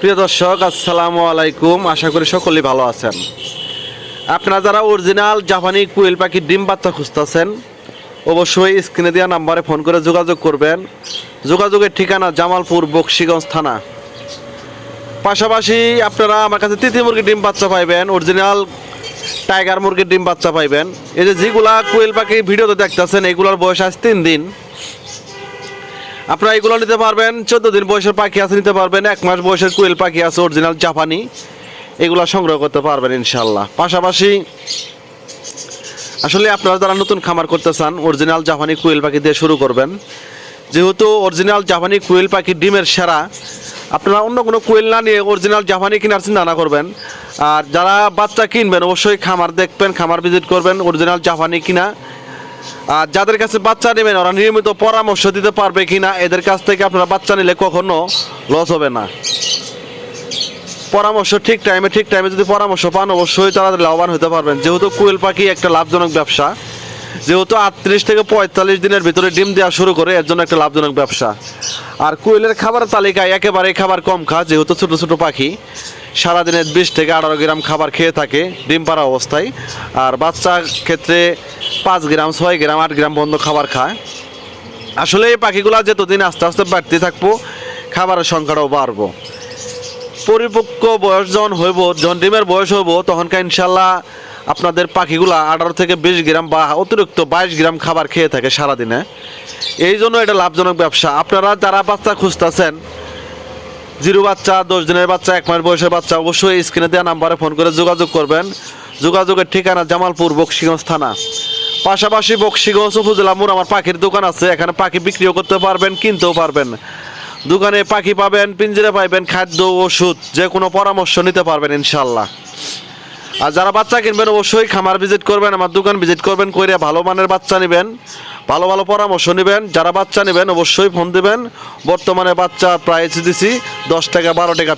প্রিয় দর্শক, আসসালামু আলাইকুম। আশা করি সকলেই ভালো আছেন। আপনারা যারা অরিজিনাল জাপানি কুয়েল পাখির ডিম বাচ্চা খুঁজতেছেন, অবশ্যই স্ক্রিনে দেওয়া নাম্বারে ফোন করে যোগাযোগ করবেন। যোগাযোগের ঠিকানা জামালপুর, বক্সিগঞ্জ থানা। পাশাপাশি আপনারা আমার কাছে তিথি মুরগির ডিম বাচ্চা পাইবেন, অরিজিনাল টাইগার মুরগির ডিম বাচ্চা পাইবেন। এই যে যেগুলা কুয়েল পাখি ভিডিওতে দেখতেছেন, এগুলোর বয়স আজ তিন দিন। আপনারা এগুলো নিতে পারবেন, চোদ্দ দিন বয়সের পাখি আছে নিতে পারবেন, এক মাস বয়সের কুয়েল পাখি আছে অরিজিনাল জাপানি। এগুলো সংগ্রহ করতে পারবেন ইনশাল্লাহ পাশাপাশি আসলে আপনারা যারা নতুন খামার করতে চান অরিজিনাল জাপানি কুয়েল পাখি দিয়ে শুরু করবেন। যেহেতু অরিজিনাল জাপানি কুয়েল পাখি ডিমের সেরা, আপনারা অন্য কোনো কুয়েল না নিয়ে অরিজিনাল জাপানি কেনার চিন্তা না করবেন। আর যারা বাচ্চা কিনবেন, অবশ্যই খামার দেখবেন, খামার ভিজিট করবেন অরিজিনাল জাপানি কিনা। আর যাদের কাছে বাচ্চা নেবেন, ওরা নিয়মিত পরামর্শ দিতে পারবে কিনা, এদের কাছ থেকে আপনারা বাচ্চা নিলে কখনো লস হবে না। পরামর্শ ঠিক টাইমে ঠিক টাইমে যদি পরামর্শ পান, অবশ্যই তারা লাভবান হতে পারবেন। যেহেতু কুয়েল পাখি একটা লাভজনক ব্যবসা, যেহেতু আটত্রিশ থেকে পঁয়তাল্লিশ দিনের ভিতরে ডিম দেওয়া শুরু করে, এর জন্য একটা লাভজনক ব্যবসা। আর কুয়েলের খাবারের তালিকায় একেবারে খাবার কম খা, যেহেতু ছোট ছোট পাখি। সারাদিনে বিশ থেকে আঠারো গ্রাম খাবার খেয়ে থাকে, ডিম পাড়া অবস্থায়। আর বাচ্চার ক্ষেত্রে পাঁচ গ্রাম, ছয় গ্রাম, আট গ্রাম বন্ধ খাবার খায়। আসলে এই পাখিগুলো যতদিন আস্তে আস্তে বাড়তে থাকব, খাবারের সংখ্যাটাও বাড়বো। পরিপক্ক বয়স যখন হইব, যখন ডিমের বয়স হইব, তখনকার ইনশাল্লাহ আপনাদের পাখিগুলো আঠারো থেকে বিশ গ্রাম বা অতিরিক্ত বাইশ গ্রাম খাবার খেয়ে থাকে সারাদিনে। এই জন্য এটা লাভজনক ব্যবসা। আপনারা যারা বাচ্চা খুঁজতেছেন, জিরো বাচ্চা, দশ দিনের বাচ্চা, এক মাস বয়সের বাচ্চা, অবশ্যই স্ক্রিনে দেওয়া নাম্বারে ফোন করে যোগাযোগ করবেন। যোগাযোগের ঠিকানা জামালপুর, বক্সিগঞ্জ থানা। পাশাপাশি বক্সিগঞ্জ উপজেলা মোড় আমার পাখির দোকান আছে। এখানে পাখি বিক্রিও করতে পারবেন, কিনতেও পারবেন। দোকানে পাখি পাবেন, পিঞ্জিরে পাইবেন, খাদ্য, ওষুধ যে কোনো পরামর্শ নিতে পারবেন ইনশাল্লাহ আর যারা বাচ্চা কিনবেন, অবশ্যই খামার ভিজিট করবেন, আমার দোকান ভিজিট করবেন করে ভালো মানের বাচ্চা নেবেন, ভালো ভালো পরামর্শ নেবেন যারা বাচ্চা নেবেন, অবশ্যই ফোন দেবেন বর্তমানে বাচ্চা প্রাইস দিছি দশ টাকা, বারো টাকা।